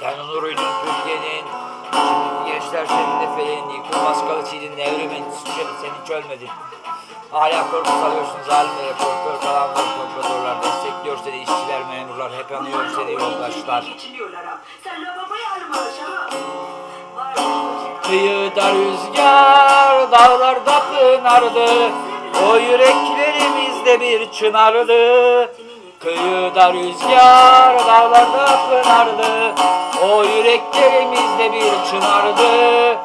Sen onuruydun Türkiye'nin. Şimdiki gençler senin nefelerin. Yıkılmaz kalıcıydın nevrimin. Sen hiç ölmedin. Hala korku salıyorsun zalimlere. Korkuyor kalanlar kompradorlar. Destekliyor seni işçiler memurlar. Hep anıyor seni yoldaşlar. Sen. Var. Kıyıda rüzgar, dağlarda pınardı O yüreklerimizde bir çınardı Kıyıda rüzgar, dağlarda pınardı O yüreklerimizde bir çınardı.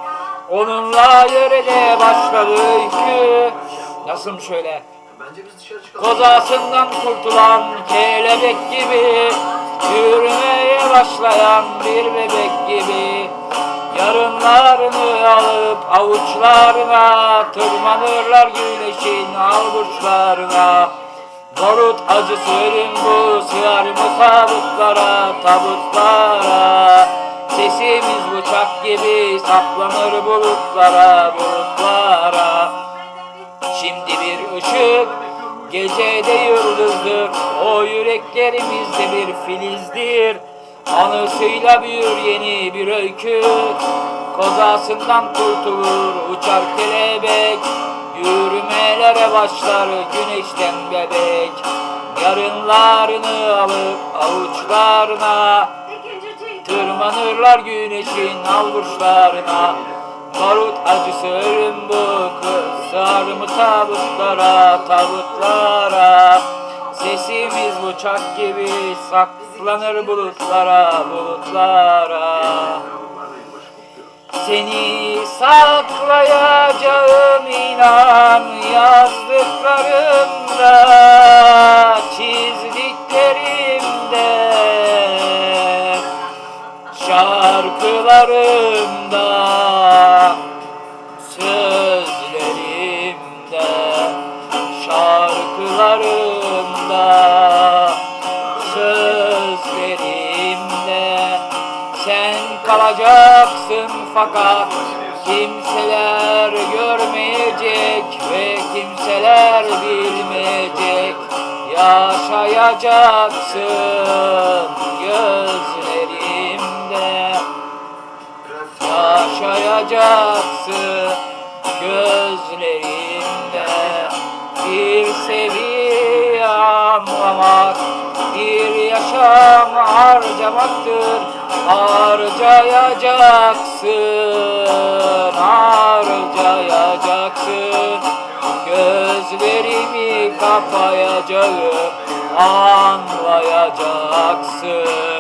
Onunla yörede başladı öykü Nasıl şöyle. Kozasından kurtulan kelebek gibi Yürümeye başlayan bir bebek gibi Yarınlarını alıp avuçlarına Tırmanırlar güneşin alburçlarına Barut acısı ölüm bu Sığar mı tabutlara tabutlara. Sesimiz bıçak gibi saplanır bulutlara bulutlara. Şimdi bir ışık Gecede yıldızdır. O yüreklerimizde bir filizdir. Anısıyla büyür yeni bir öykü. Kozasından kurtulur uçar kelebek Yürümelere başlar güneşten bebek. Yarınlarını alıp avuçlarına. Tırmanırlar güneşin alburçlarına. Barut acısı ölüm bu Sığar mı tabutlara tabutlara. Sesimiz bıçak gibi saklanır bulutlara bulutlara Seni saklayacağım inan yazdıklarımda çizdiklerimde şarkılarımda sözlerimde kalacaksın fakat kimseler görmeyecek ve kimseler bilmeyecek. Yaşayacaksın gözlerimde. Yaşayacaksın gözlerimde. Bir seviye anlamak yaşam harcamaktır harcayacaksın harcayacaksın. Gözlerimi kapayacağım anlayacaksın